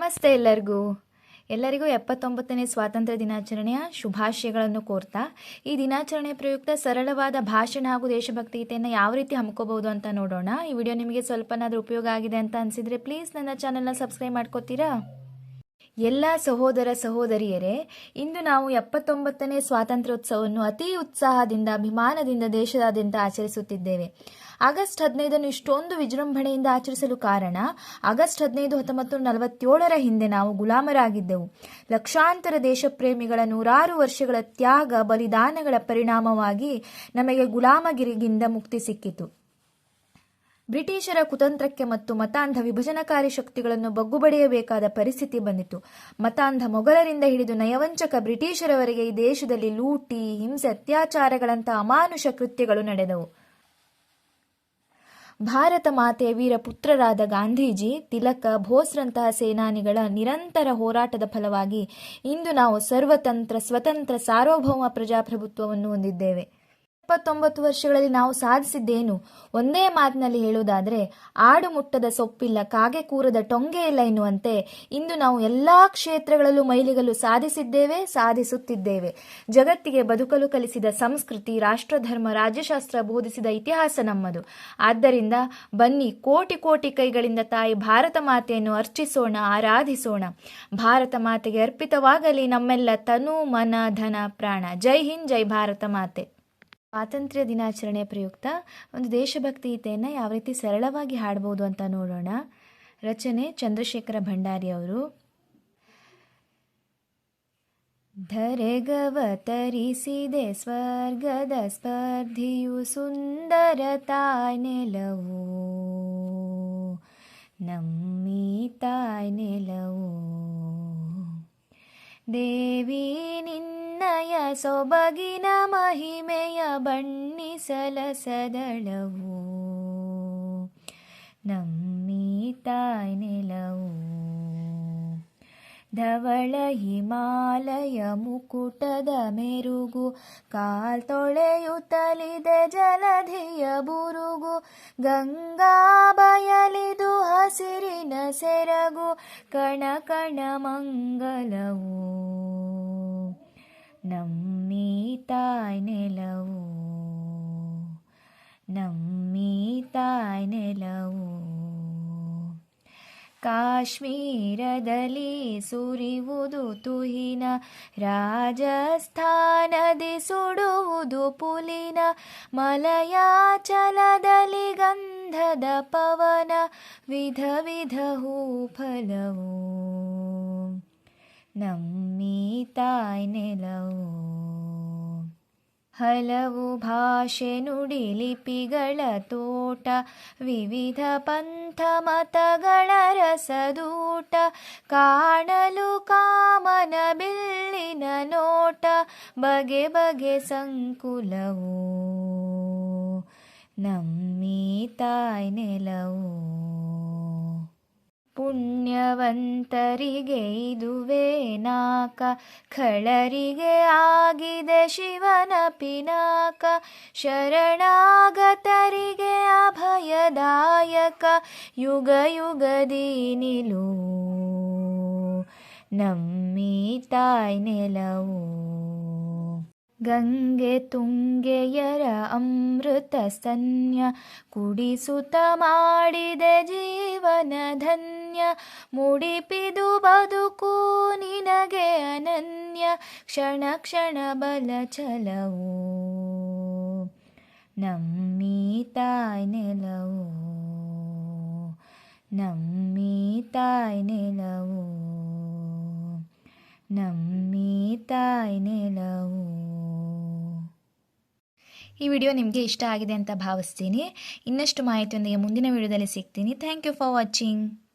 ನಮಸ್ತೆ ಎಲ್ಲರಿಗೂ. ಎಲ್ಲರಿಗೂ ಎಪ್ಪತ್ತೊಂಬತ್ತನೇ ಸ್ವಾತಂತ್ರ್ಯ ದಿನಾಚರಣೆಯ ಶುಭಾಶಯಗಳನ್ನು ಕೋರ್ತಾ, ಈ ದಿನಾಚರಣೆ ಪ್ರಯುಕ್ತ ಸರಳವಾದ ಭಾಷಣ ಹಾಗೂ ದೇಶಭಕ್ತಿ ಗೀತೆಯನ್ನು ಯಾವ ರೀತಿ ಹಮ್ಕೋಬಹುದು ಅಂತ ನೋಡೋಣ. ಈ ವಿಡಿಯೋ ನಿಮಗೆ ಸ್ವಲ್ಪನಾದರೂ ಉಪಯೋಗ ಆಗಿದೆ ಅಂತ ಅನಿಸಿದರೆ ಪ್ಲೀಸ್ ನನ್ನ ಚಾನಲ್ನ ಸಬ್ಸ್ಕ್ರೈಬ್ ಮಾಡ್ಕೋತೀರಾ? ಎಲ್ಲ ಸಹೋದರ ಸಹೋದರಿಯರೇ, ಇಂದು ನಾವು ಎಪ್ಪತ್ತೊಂಬತ್ತನೇ ಸ್ವಾತಂತ್ರ್ಯೋತ್ಸವವನ್ನು ಅತಿ ಉತ್ಸಾಹದಿಂದ, ಅಭಿಮಾನದಿಂದ ದೇಶದಾದ್ಯಂತ ಆಚರಿಸುತ್ತಿದ್ದೇವೆ. ಆಗಸ್ಟ್ ಹದಿನೈದನ್ನು ಇಷ್ಟೊಂದು ವಿಜೃಂಭಣೆಯಿಂದ ಆಚರಿಸಲು ಕಾರಣ, ಆಗಸ್ಟ್ ಹದಿನೈದು ಹತ್ತೊಂಬತ್ತು ನಲವತ್ತೇಳರ ಹಿಂದೆ ನಾವು ಗುಲಾಮರಾಗಿದ್ದೆವು. ಲಕ್ಷಾಂತರ ದೇಶಪ್ರೇಮಿಗಳ ನೂರಾರು ವರ್ಷಗಳ ತ್ಯಾಗ, ಬಲಿದಾನಗಳ ಪರಿಣಾಮವಾಗಿ ನಮಗೆ ಗುಲಾಮಗಿರಿಗಿಂದ ಮುಕ್ತಿ ಸಿಕ್ಕಿತು. ಬ್ರಿಟಿಷರ ಕುತಂತ್ರಕ್ಕೆ ಮತ್ತು ಮತಾಂಧ ವಿಭಜನಕಾರಿ ಶಕ್ತಿಗಳನ್ನು ಬಗ್ಗುಬಡಿಯಬೇಕಾದ ಪರಿಸ್ಥಿತಿ ಬಂದಿತು. ಮತಾಂಧ ಮೊಘಲರಿಂದ ಹಿಡಿದು ನಯವಂಚಕ ಬ್ರಿಟಿಷರವರೆಗೆ ಈ ದೇಶದಲ್ಲಿ ಲೂಟಿ, ಹಿಂಸೆ ಅತ್ಯಾಚಾರಗಳಂತಹ ಅಮಾನುಷ ಕೃತ್ಯಗಳು ನಡೆದವು. ಭಾರತ ಮಾತೆಯ ವೀರ ಪುತ್ರರಾದ ಗಾಂಧೀಜಿ, ತಿಲಕ, ಭೋಸ್ರಂತಹ ಸೇನಾನಿಗಳ ನಿರಂತರ ಹೋರಾಟದ ಫಲವಾಗಿ ಇಂದು ನಾವು ಸರ್ವತಂತ್ರ, ಸ್ವತಂತ್ರ ಸಾರ್ವಭೌಮ ಪ್ರಜಾಪ್ರಭುತ್ವವನ್ನು ಹೊಂದಿದ್ದೇವೆ. ಇಪ್ಪತ್ತೊಂಬತ್ತು ವರ್ಷಗಳಲ್ಲಿ ನಾವು ಸಾಧಿಸಿದ್ದೇನು? ಒಂದೇ ಮಾತಿನಲ್ಲಿ ಹೇಳುವುದಾದರೆ, ಆಡು ಮುಟ್ಟದ ಸೊಪ್ಪಿಲ್ಲ, ಕಾಗೆ ಕೂರದ ಟೊಂಗೆ ಇಲ್ಲ ಎನ್ನುವಂತೆ ಇಂದು ನಾವು ಎಲ್ಲಾ ಕ್ಷೇತ್ರಗಳಲ್ಲೂ ಮೈಲಿಗಲು ಸಾಧಿಸಿದ್ದೇವೆ, ಸಾಧಿಸುತ್ತಿದ್ದೇವೆ. ಜಗತ್ತಿಗೆ ಬದುಕಲು ಕಲಿಸಿದ ಸಂಸ್ಕೃತಿ, ರಾಷ್ಟ್ರಧರ್ಮ, ರಾಜ್ಯಶಾಸ್ತ್ರ ಬೋಧಿಸಿದ ಇತಿಹಾಸ ನಮ್ಮದು. ಆದ್ದರಿಂದ ಬನ್ನಿ, ಕೋಟಿ ಕೋಟಿ ಕೈಗಳಿಂದ ತಾಯಿ ಭಾರತ ಮಾತೆಯನ್ನು ಅರ್ಚಿಸೋಣ, ಆರಾಧಿಸೋಣ. ಭಾರತ ಮಾತೆಗೆ ಅರ್ಪಿತವಾಗಲಿ ನಮ್ಮೆಲ್ಲ ತನು, ಮನ, ಧನ, ಪ್ರಾಣ. ಜೈ ಹಿಂದ್, ಜೈ ಭಾರತ ಮಾತೆ. ಸ್ವಾತಂತ್ರ್ಯ ದಿನಾಚರಣೆ ಪ್ರಯುಕ್ತ ಒಂದು ದೇಶಭಕ್ತಿ ಗೀತೆಯನ್ನು ಯಾವ ರೀತಿ ಸರಳವಾಗಿ ಹಾಡ್ಬೋದು ಅಂತ ನೋಡೋಣ. ರಚನೆ ಚಂದ್ರಶೇಖರ ಭಂಡಾರಿ ಅವರು. ಧರೆಗವತರಿಸಿದೆ ಸ್ವರ್ಗದ ಸ್ಪರ್ಧಿಯು ಸುಂದರ ತಾಯ್ ನೆಲವು ನಮ್ಮಿ ತಾಯ್ ನೆಲವು ದೇವಿ ನಿನ್ನಯ ಸೊಬಗಿನ ಮಹಿಮೆಯ ಬಣ್ಣಿಸಲ ಸದಳವು ನಮ್ಮಿ ತಾಯ್ ನೆಲವು. ಧವಳ ಹಿಮಾಲಯ ಮುಕುಟದ ಮೆರುಗು. ಕಾಲ್ ತೊಳೆಯುತ್ತಲಿದೆ ಜಲಧಿಯ ಬುರುಗು. ಗಂಗಾ ಬಯಲಿದು ಹಸಿರಿನ ಸೆರಗು. ಕಣ ಕಣ ಮಂಗಲವು. ನಮ್ಮಿ ತಾಯ್ ನೆಲವು ನಮ್ಮಿ ತಾಯ್ ನೆಲವು ಕಾಶ್ಮೀರದಲ್ಲಿ ಸುರಿಯುವುದು ತುಹಿನ ರಾಜಸ್ಥಾನದಿ ಸುಡುವುದು ಪುಲಿನ ಮಲಯಾಚಲದಲ್ಲಿ ಗಂಧದ ಪವನ ವಿಧ ವಿಧ ಹೂಫಲವು ನಮ್ಮಿ ತಾಯ್ ನೆಲವು ಹಲವು ಭಾಷೆ ನುಡಿ ಲಿಪಿಗಳ ತೋಟ, ವಿವಿಧ ಪಂಥ ಮತಗಳ ರಸದೂಟ, ಕಾಣಲು ಕಾಮನ ಬಿಲ್ಲಿನ ನೋಟ, ಬಗೆ ಬಗೆ ಸಂಕುಲವು. ನಮ್ಮಿ ತಾಯ್ ಪುಣ್ಯವಂತರಿಗೆ ಇದುವೇ ನಾಕ ಖಳರಿಗೆ ಆಗಿದೆ ಶಿವನ ಪಿನಾಕ. ಶರಣಾಗತರಿಗೆ ಅಭಯದಾಯಕ. ಯುಗ ಯುಗದಿ ನಿಲು. ನಮ್ಮಿ ತಾಯ್ ನೆಲವು. ಗಂಗೆ ತುಂಗೆಯರ ಅಮೃತ ಸನ್ಯ. ಕುಡಿಸುತ್ತ ಮಾಡಿದೆ ಜೀವನ ಧನ್ಯ. ಮುಡಿಪಿದು ಬದುಕು ನಿನಗೆ ಅನನ್ಯ, ಕ್ಷಣ ಕ್ಷಣ ಬಲ ಛಲವು ನಮ್ಮಿ ತಾಯ್ ನೆಲವು. ನಮ್ಮಿ ತಾಯ್ ನೆಲವು. ನಮ್ಮಿ ತಾಯ್ ನೆಲವು. ಈ ವಿಡಿಯೋ ನಿಮಗೆ ಇಷ್ಟ ಆಗಿದೆ ಅಂತ ಭಾವಿಸ್ತೀನಿ. ಇನ್ನಷ್ಟು ಮಾಹಿತಿಯೊಂದಿಗೆ ಮುಂದಿನ ವಿಡಿಯೋದಲ್ಲಿ ಸಿಗ್ತೀನಿ. Thank you for watching